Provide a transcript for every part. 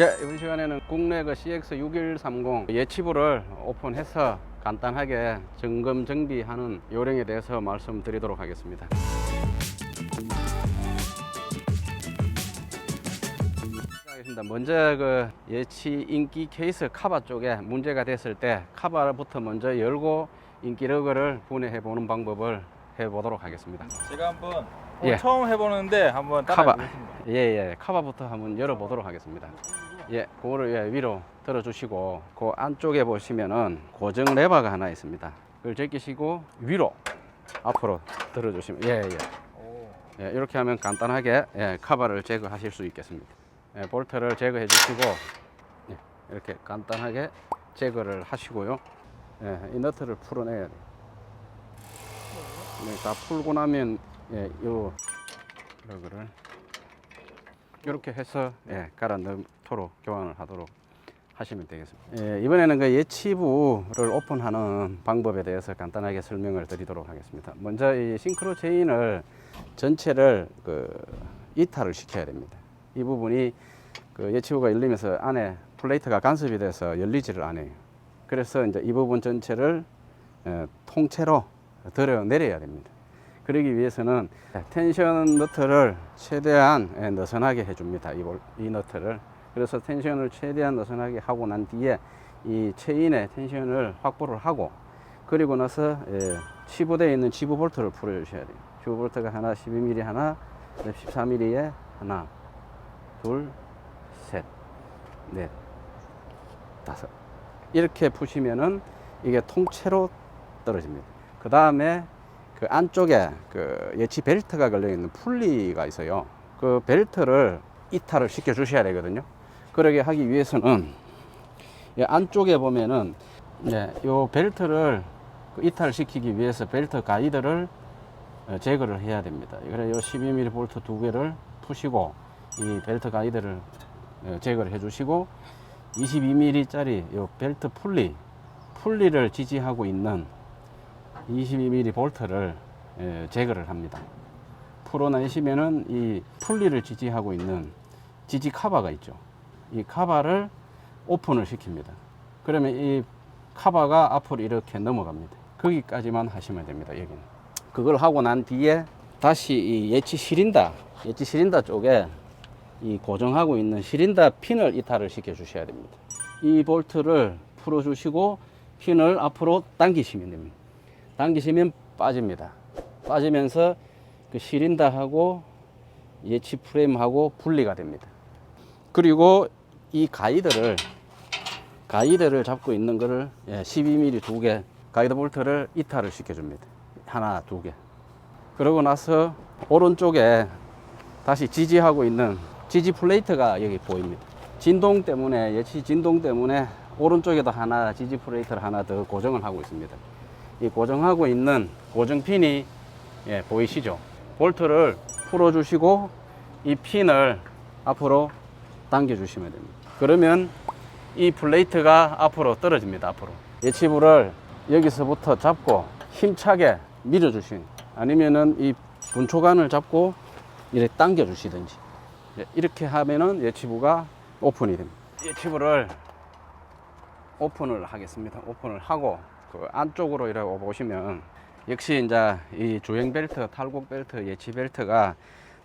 예, 이번 시간에는 국내 그 CX6130 예치부를 오픈해서 간단하게 점검 정비하는 요령에 대해서 말씀드리도록 하겠습니다. 먼저 그 예치 인기 케이스 카바 쪽에 문제가 됐을 때 카바부터 먼저 열고 인기 러그를 분해해 보는 방법을 해 보도록 하겠습니다. 제가 한번 예. 처음 해보는데 한번 카바. 따라 해보겠습니다. 예, 예. 카바부터 한번 열어 보도록 하겠습니다. 예, 그거를 예, 위로 들어주시고, 그 안쪽에 보시면은 고정 레버가 하나 있습니다. 그걸 제끼시고, 위로 앞으로 들어주시면, 예, 예. 오. 예, 이렇게 하면 간단하게 예, 카바를 제거하실 수 있겠습니다. 예, 볼트를 제거해 주시고, 예, 이렇게 간단하게 제거를 하시고요. 예, 이 너트를 풀어내야 돼요. 네, 다 풀고 나면, 예, 요, 러그를 이렇게 해서 예, 갈아 넣도록 교환을 하도록 하시면 되겠습니다. 예, 이번에는 그 예치부를 오픈하는 방법에 대해서 간단하게 설명을 드리도록 하겠습니다. 먼저 이 싱크로 체인을 전체를 그 이탈을 시켜야 됩니다. 이 부분이 그 예치부가 열리면서 안에 플레이트가 간섭이 돼서 열리지를 않아요. 그래서 이제 이 부분 전체를 예, 통째로 들어 내려야 됩니다. 그러기 위해서는 텐션 너트를 최대한 예, 느슨하게 해줍니다. 이, 볼- 이 너트를. 그래서 텐션을 최대한 느슨하게 하고 난 뒤에 이 체인의 텐션을 확보를 하고 그리고 나서 예, 치부되어 있는 지부 볼트를 풀어주셔야 돼요. 지부 볼트가 하나 12mm 하나, 14mm에 하나, 둘, 셋, 넷, 다섯. 이렇게 푸시면은 이게 통째로 떨어집니다. 그 다음에 그 안쪽에 그 예치 벨트가 걸려 있는 풀리가 있어요. 그 벨트를 이탈을 시켜 주셔야 되거든요. 그러게 하기 위해서는 이 안쪽에 보면은 예, 요 벨트를 그 이탈 시키기 위해서 벨트 가이드를 어, 제거를 해야 됩니다. 그래 요 12mm 볼트 두 개를 푸시고 이 벨트 가이드를 어, 제거를 해주시고 22mm짜리 요 벨트 풀리 풀리를 지지하고 있는 22mm 볼트를 예, 제거를 합니다. 풀어내시면은 이 풀리를 지지하고 있는 지지 카바가 있죠. 이 카바를 오픈을 시킵니다. 그러면 이 카바가 앞으로 이렇게 넘어갑니다. 거기까지만 하시면 됩니다. 여기는. 그걸 하고 난 뒤에 다시 이 예치 시린다, 예치 시린다 쪽에 이 고정하고 있는 시린다 핀을 이탈을 시켜 주셔야 됩니다. 이 볼트를 풀어 주시고 핀을 앞으로 당기시면 됩니다. 당기시면 빠집니다. 빠지면서 그 시린다하고 예치 프레임하고 분리가 됩니다. 그리고 이 가이드를 가이드를 잡고 있는 거를 예, 12mm 두 개 가이드 볼트를 이탈을 시켜줍니다. 하나, 두 개. 그러고 나서 오른쪽에 다시 지지하고 있는 지지 플레이트가 여기 보입니다. 진동 때문에 예치 진동 때문에 오른쪽에도 하나 지지 플레이트를 하나 더 고정을 하고 있습니다. 이 고정하고 있는 고정핀이 예, 보이시죠? 볼트를 풀어 주시고 이 핀을 앞으로 당겨 주시면 됩니다. 그러면 이 플레이트가 앞으로 떨어집니다. 앞으로 예치부를 여기서부터 잡고 힘차게 밀어 주신 아니면은 이 분초관을 잡고 이렇게 당겨 주시든지 예, 이렇게 하면은 예치부가 오픈이 됩니다. 예치부를 오픈을 하겠습니다. 오픈을 하고 그 안쪽으로 이렇게 보시면 역시 이제 이 주행 벨트, 탈곡 벨트, 예치 벨트가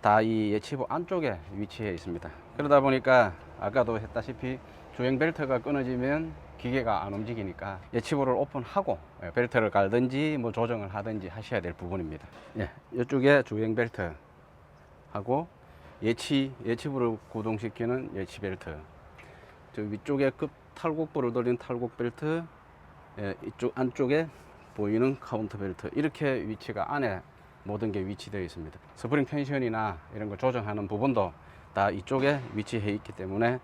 다 이 예치부 안쪽에 위치해 있습니다. 그러다 보니까 아까도 했다시피 주행 벨트가 끊어지면 기계가 안 움직이니까 예치부를 오픈하고 예, 벨트를 갈든지 뭐 조정을 하든지 하셔야 될 부분입니다. 예, 이쪽에 주행 벨트 하고 예치 예치부를 구동시키는 예치 벨트 저 위쪽에 급 탈곡부를 돌린 탈곡 벨트 예, 이쪽 안쪽에 보이는 카운터 벨트 이렇게 위치가 안에 모든 게 위치되어 있습니다. 스프링 텐션이나 이런 거 조정하는 부분도 다 이쪽에 위치해 있기 때문에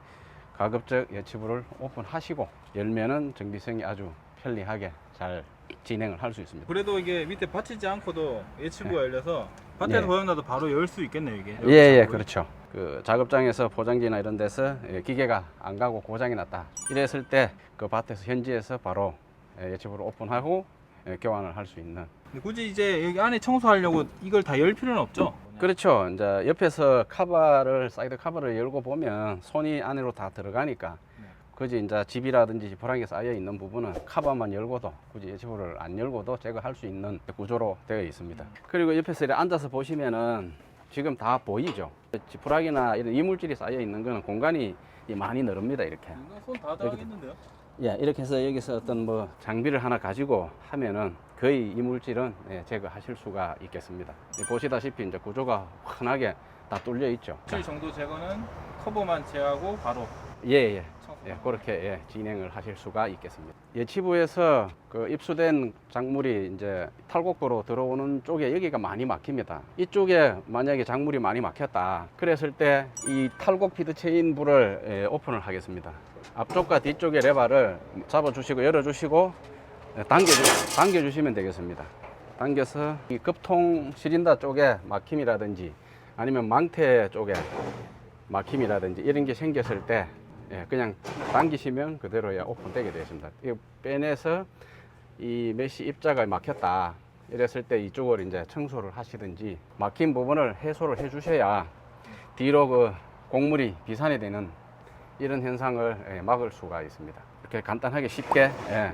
가급적 예치부를 오픈하시고 열면은 정비성이 아주 편리하게 잘 진행을 할 수 있습니다. 그래도 이게 밑에 받치지 않고도 예치부가 열려서 밭에서 예. 고장나도 바로 열 수 있겠네요 이게. 예, 예, 그렇죠. 그 작업장에서 포장지나 이런 데서 예, 기계가 안 가고 고장이 났다. 이랬을 때 그 밭에서 현지에서 바로 예, 예치부를 오픈하고 예, 교환을 할 수 있는 굳이 이제 여기 안에 청소하려고 이걸 다 열 필요는 없죠? 그렇죠. 이제 옆에서 카바를 사이드 카바를 열고 보면 손이 안으로 다 들어가니까 네. 그지 이제 집이라든지 지푸라기에 쌓여 있는 부분은 카바만 열고도 굳이 예치부를 안 열고도 제거할 수 있는 구조로 되어 있습니다. 그리고 옆에서 이렇게 앉아서 보시면은 지금 다 보이죠. 지푸라기나 이런 이물질이 쌓여 있는 거는 공간이 많이 늘습니다 이렇게. 손다 닿겠는데요? 예, 이렇게 해서 여기서 어떤 뭐 장비를 하나 가지고 하면은 거의 이물질은 예, 제거하실 수가 있겠습니다. 예, 보시다시피 이제 구조가 환하게 다 뚫려 있죠. 칠 정도 제거는 커버만 제하고 바로 예, 예. 예, 그렇게 예, 진행을 하실 수가 있겠습니다. 예치부에서 그 입수된 작물이 이제 탈곡부로 들어오는 쪽에 여기가 많이 막힙니다. 이쪽에 만약에 작물이 많이 막혔다. 그랬을 때 이 탈곡 피드 체인부를 예, 오픈을 하겠습니다. 앞쪽과 뒤쪽의 레바를 잡아주시고 열어주시고 예, 당겨주, 당겨주시면 되겠습니다. 당겨서 이 급통 시린다 쪽에 막힘이라든지 아니면 망태 쪽에 막힘이라든지 이런 게 생겼을 때 예, 그냥 당기시면 그대로 예, 오픈되게 되어 있습니다. 이 빼내서 이 메시 입자가 막혔다. 이랬을 때 이쪽을 이제 청소를 하시든지 막힌 부분을 해소를 해 주셔야 뒤로 그 곡물이 비산이 되는 이런 현상을 예, 막을 수가 있습니다. 이렇게 간단하게 쉽게 예,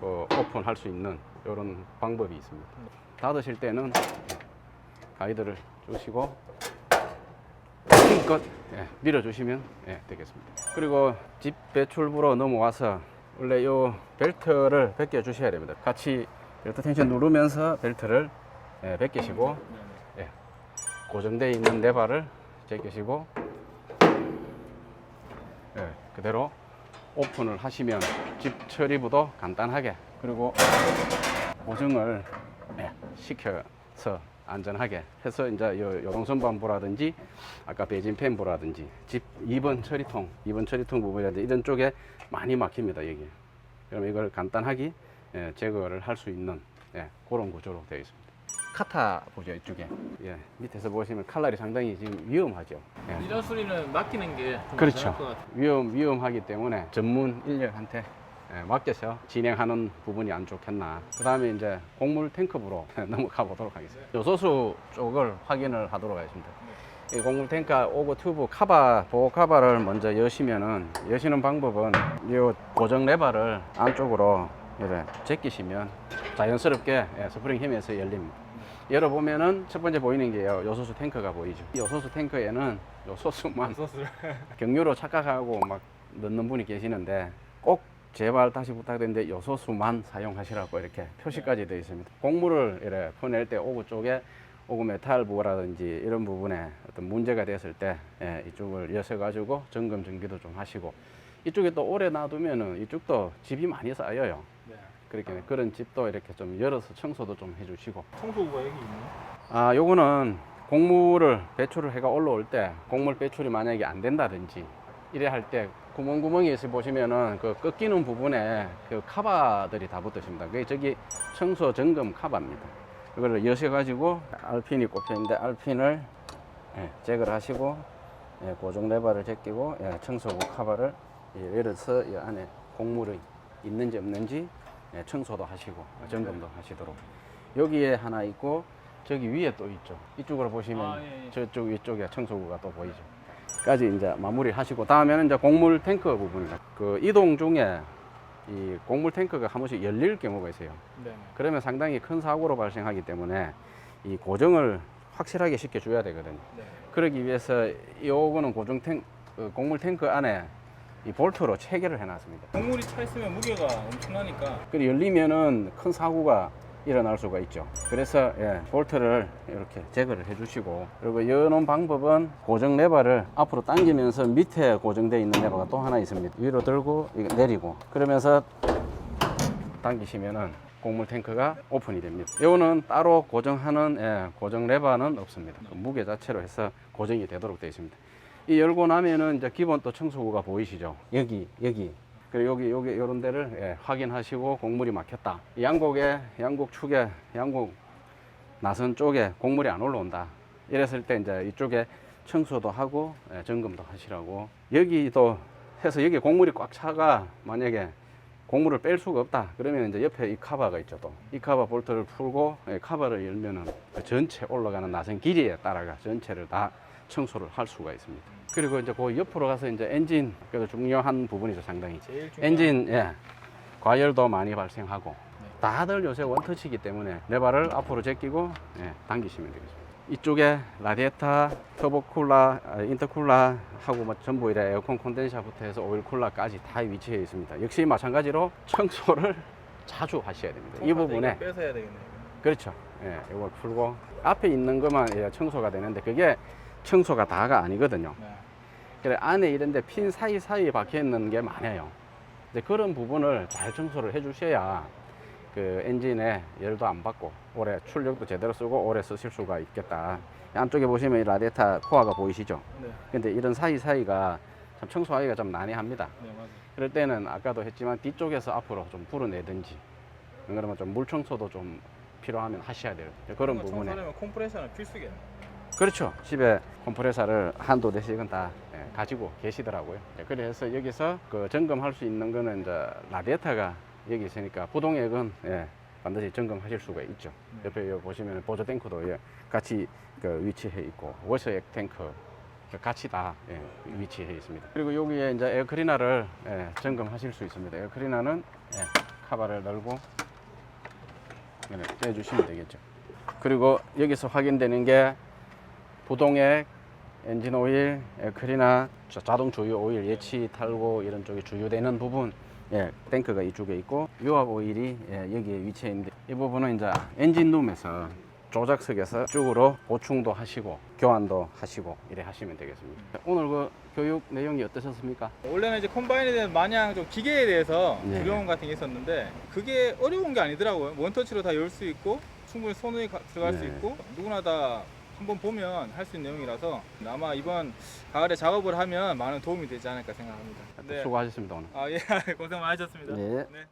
그 오픈할 수 있는 이런 방법이 있습니다. 닫으실 때는 가이드를 주시고 힘껏 예, 밀어주시면 예, 되겠습니다. 그리고 집 배출부로 넘어와서 원래 요 벨트를 벗겨 주셔야 됩니다. 같이 벨트 텐션 누르면서 벨트를 예, 벗기시고 예, 고정되어 있는 레바를 제끼시고 예, 그대로 오픈을 하시면 집 처리부도 간단하게 그리고 고정을 예, 시켜서 안전하게 해서 이제 요 요동선 반부라든지 아까 배진펜부라든지 집 2번 처리통 2번 처리통 부분이라든지 이런 쪽에 많이 막힙니다 여기. 그럼 이걸 간단하게 예, 제거를 할 수 있는 예, 그런 구조로 되어 있습니다. 카타 보죠 이쪽에. 예, 밑에서 보시면 칼날이 상당히 지금 위험하죠. 예. 이런 수리는 맡기는 게좀 그렇죠. 위험 위험하기 때문에 전문 인력한테 예, 맡겨서 진행하는 부분이 안 좋겠나. 그 다음에 이제 곡물 탱크부로 넘어가 보도록 하겠습니다. 요소수 쪽을 확인을 하도록 하겠습니다. 이 곡물 탱크 오고 튜브 카바 보호 카바를 먼저 여시면은 여시는 방법은 이 고정 레바를 안쪽으로 이렇게 제끼시면 자연스럽게 예, 스프링 힘에서 열립니다. 열어보면은 첫 번째 보이는 게 요- 요소수 탱크가 보이죠. 이 요소수 탱크에는 요소수만 경유로 착각하고 막 넣는 분이 계시는데 꼭 제발 다시 부탁드리는데 요소수만 사용하시라고 이렇게 표시까지 되어 있습니다. 곡물을 이렇게 퍼낼 때 오구 쪽에 오구 메탈 부라든지 이런 부분에 어떤 문제가 됐을 때 예, 이쪽을 여셔 가지고 점검 정비도 좀 하시고 이쪽에 또 오래 놔두면은 이쪽도 집이 많이 쌓여요. 네. 그렇게 그런 집도 이렇게 좀 열어서 청소도 좀 해주시고 청소구가 여기 있네요. 아, 요거는 곡물을 배출을 해가 올라올 때 곡물 배출이 만약에 안 된다든지 이래 할 때 구멍구멍에서 보시면은 그 꺾이는 부분에 그 카바들이 다 붙어 있습니다. 그게 저기 청소 점검 카바입니다. 이거를 여셔가지고 알핀이 꼽혀 있는데 알핀을 예, 제거를 하시고 예, 고정 레버를 제끼고 예, 청소부 카바를 예, 열어서 이 안에 곡물이 있는지 없는지 예, 청소도 하시고 점검도 하시도록 여기에 하나 있고 저기 위에 또 있죠. 이쪽으로 보시면 아, 예, 예. 저쪽 위쪽에 청소구가 또 보이죠. 까지 이제 마무리 하시고 다음에는 이제 곡물 탱크 부분입니다. 그 이동 중에 이 곡물 탱크가 한 번씩 열릴 경우가 있어요. 네. 그러면 상당히 큰 사고로 발생하기 때문에 이 고정을 확실하게 시켜줘야 되거든요. 네. 그러기 위해서 요거는 고정 탱 어, 곡물 탱크 안에 이 볼트로 체계를 해놨습니다. 곡물이 차 있으면 무게가 엄청나니까 그리고 열리면은 큰 사고가 일어날 수가 있죠. 그래서 예, 볼트를 이렇게 제거를 해 주시고 그리고 여는 방법은 고정 레버를 앞으로 당기면서 밑에 고정되어 있는 레버가 또 하나 있습니다. 위로 들고 내리고 그러면서 당기시면은 곡물 탱크가 오픈이 됩니다. 이거는 따로 고정하는 예, 고정 레버는 없습니다. 그 무게 자체로 해서 고정이 되도록 되어 있습니다. 이 열고 나면은 이제 기본 또 청소구가 보이시죠? 여기 여기 그리고 여기 여기 이런 데를 예, 확인하시고 곡물이 막혔다. 이 양곡에 양곡 축에 양곡 나선 쪽에 곡물이 안 올라온다. 이랬을 때 이제 이쪽에 청소도 하고 예, 점검도 하시라고 여기도 해서 여기 곡물이 꽉 차가 만약에 고무를 뺄 수가 없다. 그러면 이제 옆에 이 카바가 있죠. 또 이 카바 볼트를 풀고 예, 카바를 열면은 그 전체 올라가는 나선 길이에 따라가 전체를 다 청소를 할 수가 있습니다. 그리고 이제 그 옆으로 가서 이제 엔진 그래도 중요한 부분이죠 상당히. 제일 중요한 엔진 예 과열도 많이 발생하고 네. 다들 요새 원터치기 때문에 레바를 앞으로 제끼고 예, 당기시면 되겠습니다. 이쪽에 라디에터, 터보쿨러, 아, 인터쿨러 하고 뭐 전부 이래 에어컨 콘덴서부터 해서 오일 쿨러까지 다 위치해 있습니다. 역시 마찬가지로 청소를 자주 하셔야 됩니다. 이 부분에 뺏어야 되겠네요. 그렇죠. 예, 이걸 풀고 앞에 있는 것만 예, 청소가 되는데 그게 청소가 다가 아니거든요. 네. 그래 안에 이런데 핀 사이 사이에 박혀 있는 게 많아요. 근데 그런 부분을 잘 청소를 해주셔야 그 엔진에 열도 안 받고 오래 출력도 제대로 쓰고 오래 쓰실 수가 있겠다. 안쪽에 보시면 이 라디에터 코어가 보이시죠? 네. 근데 이런 사이 사이가 참 청소하기가 좀 난해합니다. 네, 맞아요. 그럴 때는 아까도 했지만 뒤쪽에서 앞으로 좀 불어내든지 그러면 좀 물 청소도 좀 필요하면 하셔야 돼요. 그런 부분에 청소하려면 컴프레셔는 필수겠네. 그렇죠. 집에 컴프레서를 한두 대씩은 다 예, 가지고 계시더라고요. 예, 그래서 여기서 그 점검할 수 있는 거는 이제 라디에터가 여기 있으니까 부동액은 예, 반드시 점검하실 수가 있죠. 네. 옆에 여기 보시면 보조 탱크도 예, 같이 그 위치해 있고 워셔액 탱크 같이 다 예, 위치해 있습니다. 그리고 여기에 이제 에어클리너를 예, 점검하실 수 있습니다. 에어클리너는 예, 카바를 열고 이렇게 떼주시면 되겠죠. 그리고 여기서 확인되는 게 부동액, 엔진 오일, 에어클리나, 자- 자동 주유 오일, 예치 탈고 이런 쪽에 주유되는 부분, 예, 탱크가 이쪽에 있고 유압 오일이 예, 여기에 위치해 있는데 이 부분은 이제 엔진룸에서 조작석에서 쪽으로 보충도 하시고 교환도 하시고 이래 하시면 되겠습니다. 오늘 그 교육 내용이 어떠셨습니까? 원래는 이제 컴바인에 대한 마냥 좀 기계에 대해서 네. 두려움 같은 게 있었는데 그게 어려운 게 아니더라고요. 원터치로 다 열 수 있고 충분히 손이 가- 들어갈 수 네. 있고 누구나 다 한번 보면 할 수 있는 내용이라서 아마 이번 가을에 작업을 하면 많은 도움이 되지 않을까 생각합니다. 네. 수고하셨습니다 오늘. 아 예, 고생 많으셨습니다. 네. 네.